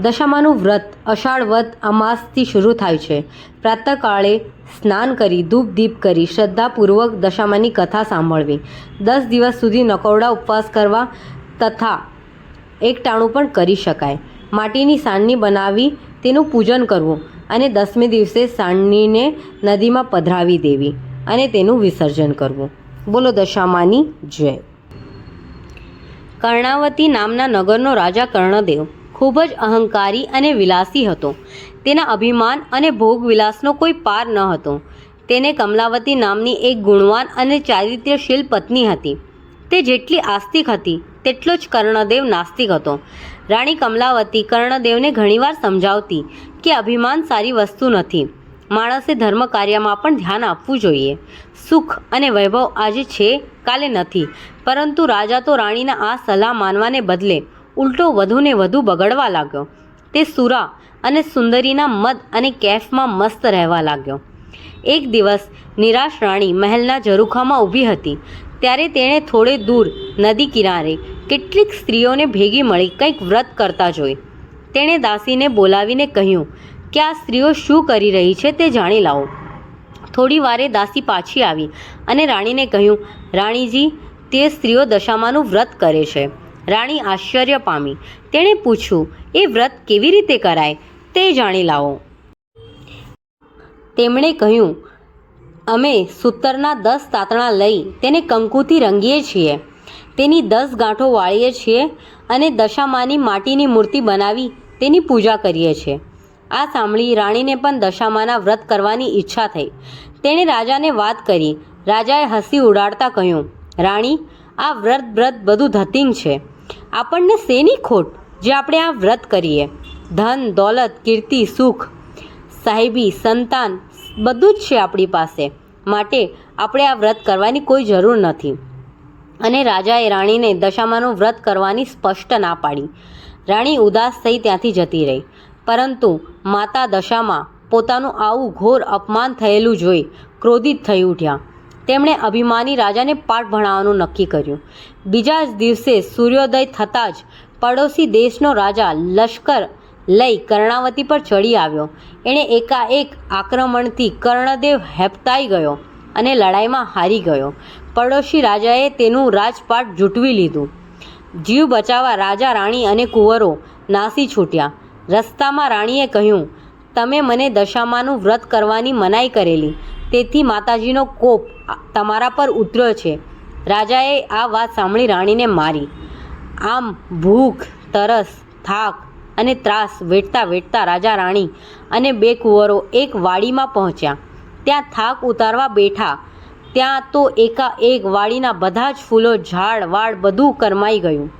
દશામાનું વ્રત, અષાઢ વ્રત અમાસથી શરૂ થાય છે. પ્રાતઃકાળે સ્નાન કરી, ધૂપ દીપ કરી, શ્રદ્ધાપૂર્વક દશામાની કથા સાંભળવી. દસ દિવસ સુધી નકોરડા ઉપવાસ કરવા તથા એકટાણું પણ કરી શકાય. માટીની સાણની બનાવી તેનું પૂજન કરવું અને દસમે દિવસે સાણનીને નદીમાં પધરાવી દેવી અને તેનું વિસર્જન કરવું. બોલો દશામાની જય. કર્ણાવતી નામના નગરનો રાજા કર્ણદેવ. ખૂબ જ અહંકારી અને વિલાસી હતો. તેના અભિમાન અને ભોગવિલાસનો કોઈ પાર ન હતો. તેને કમલાવતી નામની એક ગુણવાન અને ચારિત્ર્યશીલ પત્ની હતી. તે જેટલી આસ્તિક હતી, તેટલો જ કર્ણદેવ નાસ્તિક હતો. રાણી કમલાવતી કર્ણદેવને ઘણીવાર સમજાવતી કે અભિમાન સારી વસ્તુ નથી. માણસે ધર્મ કાર્યમાં પણ ધ્યાન આપવું જોઈએ. સુખ અને વૈભવ આજે છે, કાલે નથી. પરંતુ રાજા તો રાણીના આ સલાહ માનવાને બદલે ઉલટો વધુને વધુ બગડવા લાગ્યો. તે સુરા અને સુંદરીના મદ અને કેફમાં મસ્ત રહેવા લાગ્યો. એક દિવસ નિરાશ રાણી મહેલના ઝરૂખામાં ઊભી હતી. ત્યારે તેણે થોડે દૂર નદી કિનારે કેટલીક સ્ત્રીઓને ભેગી મળી કંઈક વ્રત કરતા જોઈ. તેણે દાસીને બોલાવીને કહ્યું કે આ સ્ત્રીઓ શું કરી રહી છે તે જાણી લાવો. થોડી વારે દાસી પાછી આવી અને રાણીને કહ્યું, રાણીજી, તે સ્ત્રીઓ દશામાનું વ્રત કરે છે. રાણી આશ્ચર્ય પામી. તેણે પૂછ્યું, એ વ્રત કેવી રીતે કરાય? તે જાણી લાવો. તેમણે કહ્યું, અમે સૂતરના દસ તાતણા લઈ તેને કંકુથી રંગીએ છીએ. તેની દસ ગાંઠો વાળીએ છીએ અને દશામાની માટીની મૂર્તિ બનાવી તેની પૂજા કરીએ છીએ. આ સાંભળી રાણીને પણ દશામાના વ્રત કરવાની ઈચ્છા થઈ. તેણે રાજાને વાત કરી. રાજાએ હસી ઉડાડતા કહ્યું, રાણી, આ વ્રત વ્રત બધું ધતિંગ છે. આપણને શેની ખોટ જે આપણે આ વ્રત કરીએ? ધન, દોલત, કીર્તિ, સુખ, સાહેબી, સંતાન, બધું જ છે આપણી પાસે. માટે આપણે આ વ્રત કરવાની કોઈ જરૂર નથી. અને રાજાએ રાણીને દશામાનું વ્રત કરવાની સ્પષ્ટ ના પાડી. રાણી ઉદાસ થઈ ત્યાંથી જતી રહી. પરંતુ માતા દશામાં પોતાનું આવું ઘોર અપમાન થયેલું જોઈ ક્રોધિત થઈ ઉઠ્યા. તેમણે અભિમાની રાજાને પાઠ ભણાવવાનું નક્કી કર્યું. બીજા જ દિવસે સૂર્યોદય થતાં જ પડોશી દેશનો રાજા લશ્કર લઈ કર્ણાવતી પર ચડી આવ્યો. એણે એકાએક આક્રમણથી કર્ણદેવ હેપતાઈ ગયો અને લડાઈમાં હારી ગયો. પડોશી રાજાએ તેનું રાજપાટ જૂટવી લીધું. જીવ બચાવવા રાજા, રાણી અને કુંવરો નાસી છૂટ્યા. રસ્તામાં રાણીએ કહ્યું, તમે મને દશામાનું વ્રત કરવાની મનાઈ કરેલી. તેથી માતાજીનો કોપ તમારા પર ઉતર્યો છે. રાજાએ આ વાત સાંભળી રાણીને મારી. આમ ભૂખ, તરસ, થાક અને ત્રાસ વેઠતા વેઠતા રાજા રાણી અને બે કુંવરો એક વાડીમાં પહોંચ્યા. ત્યાં થાક ઉતારવા બેઠા. ત્યાં તો એકાએક વાડીના બધા જ ફૂલો, ઝાડ, વાડ બધું કરમાઈ ગયું.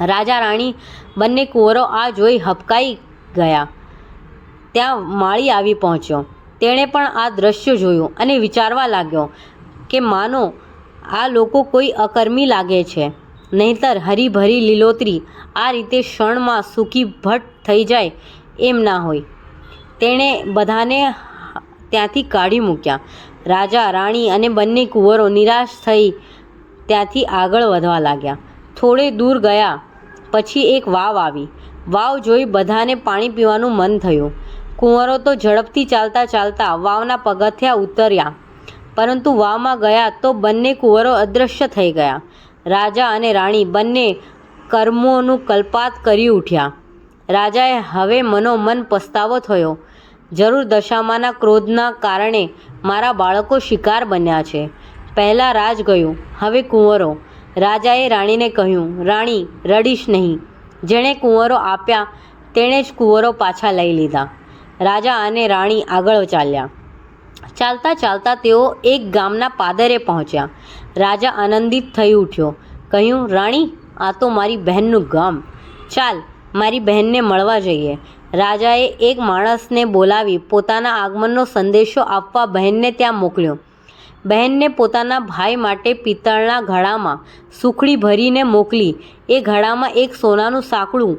રાજા રાણી બંને કુંવરો આ જોઈ હબકાઈ ગયા. ત્યાં માળી આવી પહોંચ્યો. તેણે પણ આ દ્રશ્ય જોયું અને વિચારવા લાગ્યો કે માનો, આ લોકો કોઈ અકર્મી લાગે છે. નહીંતર હરીભરી લીલોતરી આ રીતે ક્ષણમાં સૂકી ભટ્ટ થઈ જાય એમ ના હોય. તેણે બધાને ત્યાંથી કાઢી મૂક્યા. રાજા, રાણી અને બંને કુંવરો નિરાશ થઈ ત્યાંથી આગળ વધવા લાગ્યા. થોડે દૂર ગયા, પછી એક વાવ આવી. વાવ જોઈ બધાને પાણી પીવાનું મન થયું. કુંવરો તો ઝડપથી ચાલતા ચાલતા વાવના પગથિયા ઉતર્યા. પરંતુ વાવમાં ગયા તો બંને કુંવરો અદૃશ્ય થઈ ગયા. રાજા અને રાણી બંને કર્મોનું કલ્પાત કરી ઉઠ્યા. રાજાએ હવે મનોમન પસ્તાવો થયો. જરૂર દશામાના ક્રોધના કારણે મારા બાળકો શિકાર બન્યા છે. પહેલાં રાજ ગયું, હવે કુંવરો. રાજાએ રાણીને કહ્યું, રાણી, રડીશ નહીં. જેણે કુંવરો આપ્યા, તેણે જ કુંવરો પાછા લઈ લીધા. રાજા અને રાણી આગળ ચાલ્યા. ચાલતા ચાલતા તેઓ એક ગામના પાદરે પહોંચ્યા. રાજા આનંદિત થઈ ઉઠ્યો. કહ્યું, રાણી, આ તો મારી બહેનનું ગામ. ચાલ, મારી બહેનને મળવા જઈએ. રાજાએ એક માણસને બોલાવી પોતાના આગમનનો સંદેશો આપવા બહેનને ત્યાં મોકલ્યો. બહેનને પોતાના ભાઈ માટે પિત્તળના ઘડામાં સુખડી ભરીને મોકલી. એ ઘડામાં એક સોનાનું સાંકળું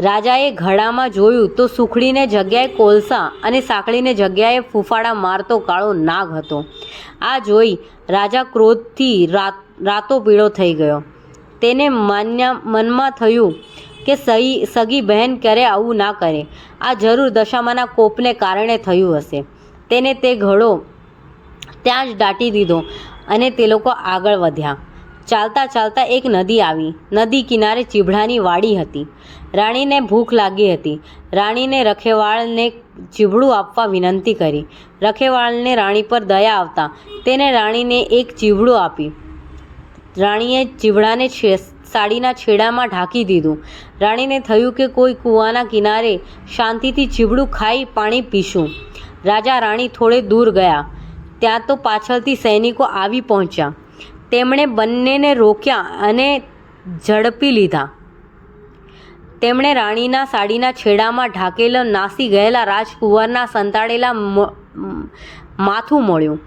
રાજાએ ઘડામાં જોયું તો સુખડીને જગ્યાએ કોલસા અને સાંકળીને જગ્યાએ ફૂફાડા મારતો કાળો નાગ હતો. આ જોઈ રાજા ક્રોધથી રાત રાતો પીળો થઈ ગયો. તેને માન્ય, મનમાં થયું કે સહી, સગી બહેન ક્યારે આવું ના કરે. આ જરૂર દશામાના કોપને કારણે થયું હશે. તેને તે ઘડો ત્યાં જ દાટી દીધો અને તે લોકો આગળ વધ્યા. ચાલતા ચાલતા એક નદી આવી. નદી કિનારે ચીભડાની વાડી હતી. રાણીને ભૂખ લાગી હતી. રાણીને રખેવાળને ચીભડું આપવા વિનંતી કરી. રખેવાળને રાણી પર દયા આવતા તેને રાણીને એક ચીભડું આપી. રાણીએ ચીભડાને સાડીના છેડામાં ઢાંકી દીધું. રાણીને થયું કે કોઈ કૂવાના કિનારે શાંતિથી ચીભડું ખાઈ પાણી પીશું. રાજા રાણી થોડે દૂર ગયા. ત્યાં તો પાછળથી સૈનિકો આવી પહોંચ્યા. તેમણે બંનેને રોક્યા અને ઝડપી લીધા. તેમણે રાણીના સાડીના છેડામાં ઢાંકેલો નાસી ગયેલા રાજકુંવરના સંતાડેલા માથું મળ્યું.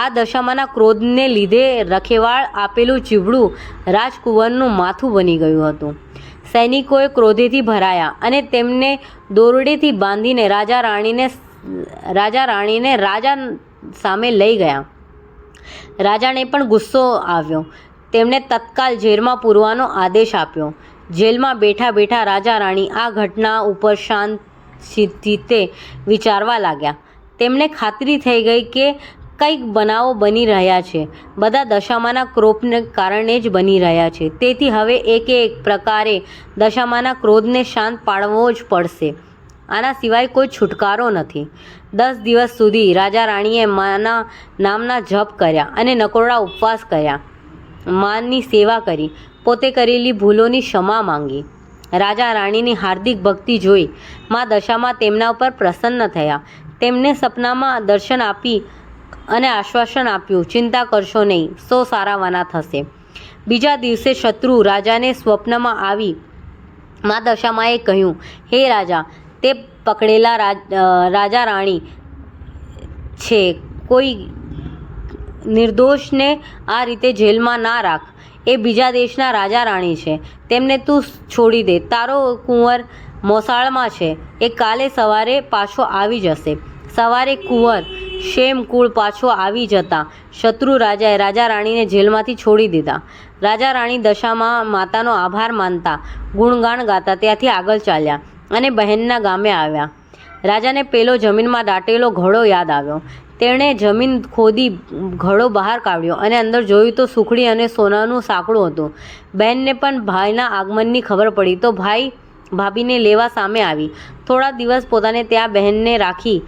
આ દશામાના ક્રોધને લીધે રખેવાળ આપેલું ચીવડું રાજકુંવરનું માથું બની ગયું હતું. સૈનિકોએ ક્રોધેથી ભરાયા અને તેમને દોરડેથી બાંધીને રાજા રાણીને રાજા રાણીને રાજા સામે લઈ ગયા. રાજાને પણ ગુસ્સો આવ્યો. તેમણે તત્કાલ જેલમાં પૂરવાનો આદેશ આપ્યો. જેલમાં બેઠા બેઠા રાજા રાણી આ ઘટના ઉપર શાંત રીતે વિચારવા લાગ્યા. તેમને ખાતરી થઈ ગઈ કે કંઈક બનાવો બની રહ્યા છે. બધા દશામાના ક્રોપને કારણે જ બની રહ્યા છે. તેથી હવે એક એક પ્રકારે દશામાના ક્રોધને શાંત પાડવો જ પડશે. આના સિવાય કોઈ છુટકારો નથી. દસ દિવસ સુધી રાજા રાણીએ માના નામના જપ કર્યા અને નકોરડા ઉપવાસ કર્યા. માનની સેવા કરી. પોતે કરેલી ભૂલોની ક્ષમા માંગી. રાજા રાણીની હાર્દિક ભક્તિ જોઈ મા દશામાં તેમના ઉપર પ્રસન્ન થયા. તેમને સપનામાં દર્શન આપી અને આશ્વાસન આપ્યું, ચિંતા કરશો નહીં, સો સારાવાના થશે. બીજા દિવસે શત્રુ રાજાને સ્વપ્નમાં આવી. મા દશામાએ કહ્યું, હે રાજા તે પકડેલા રાજ રાણી છે. કોઈ નિર્દોષને આ રીતે જેલમાં ના રાખ. એ બીજા દેશના રાજા રાણી છે. તેમને તું છોડી દે. તારો કુંવર મોસાળમાં છે. એ કાલે સવારે પાછો આવી જશે. સવારે કુંવર શેમ કુળ પાછો આવી જતા શત્રુ રાજાએ રાજા રાણીને જેલમાંથી છોડી દીધા. રાજા રાણી દશામાં માતાનો આભાર માનતા ગુણગાન ગાતા ત્યાંથી આગળ ચાલ્યા. અને બહેનના ગામે આવ્યા. રાજાને પેલો જમીનમાં દાટેલો ઘડો યાદ આવ્યો. તેણે જમીન ખોદી ઘડો બહાર કાઢ્યો અને અંદર જોયું તો સુખડી અને સોનાનું સાંકડું હતું. બહેનને પણ ભાઈના આગમનની ખબર પડી તો ભાઈ ભાભીને લેવા સામે આવી. થોડા દિવસ પોતાને ત્યાં બહેનને રાખી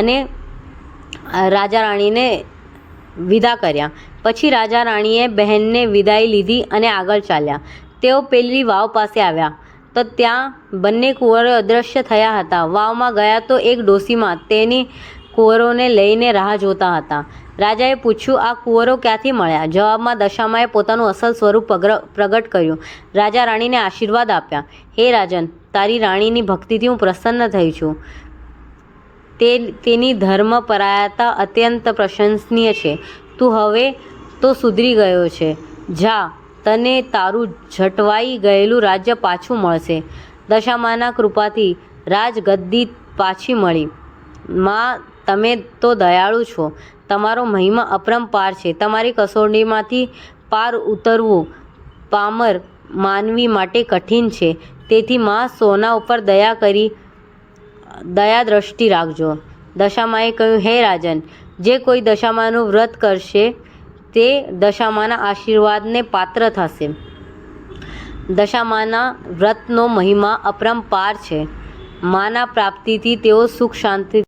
અને રાજા રાણીને વિદા કર્યા. પછી રાજા રાણીએ બહેનને વિદાય લીધી અને આગળ ચાલ્યા. તેઓ પેલી વાવ પાસે આવ્યા. તો ત્યાં બંને કુંવરો અદૃશ્ય થયા હતા. વાવમાં ગયા તો એક ડોસીમાં તેની કુંવરોને લઈને રાહ જોતા હતા. રાજાએ પૂછ્યું, આ કુંવરો ક્યાંથી મળ્યા? જવાબમાં દશામાએ પોતાનું અસલ સ્વરૂપ પ્રગટ કર્યું. રાજા રાણીને આશીર્વાદ આપ્યા. હે રાજન, તારી રાણીની ભક્તિથી હું પ્રસન્ન થઈ છું. તે, તેની ધર્મપરાયતા અત્યંત પ્રશંસનીય છે. તું હવે તો સુધરી ગયો છે. જા તને તારું જટવાઈ ગયેલું રાજ્ય પાછું મળશે. દશામાના કૃપાથી રાજગદ્દી પાછી મળી. માં, તમે તો દયાળુ છો. તમારો મહિમા અપરંપાર છે. તમારી કસોટીમાંથી પાર ઉતરવું પામર માનવી માટે કઠિન છે. તેથી માં, સોના ઉપર દયા કરી, દયા દ્રષ્ટિ રાખજો. દશામાએ કહ્યું, હે રાજન, જે કોઈ દશામાનું વ્રત કરશે તે દશામાના આશીર્વાદને પાત્ર થશે. દશામાના વ્રતનો મહિમા અપરંપાર છે. માના પ્રાપ્તિથી તેઓ સુખ શાંતિ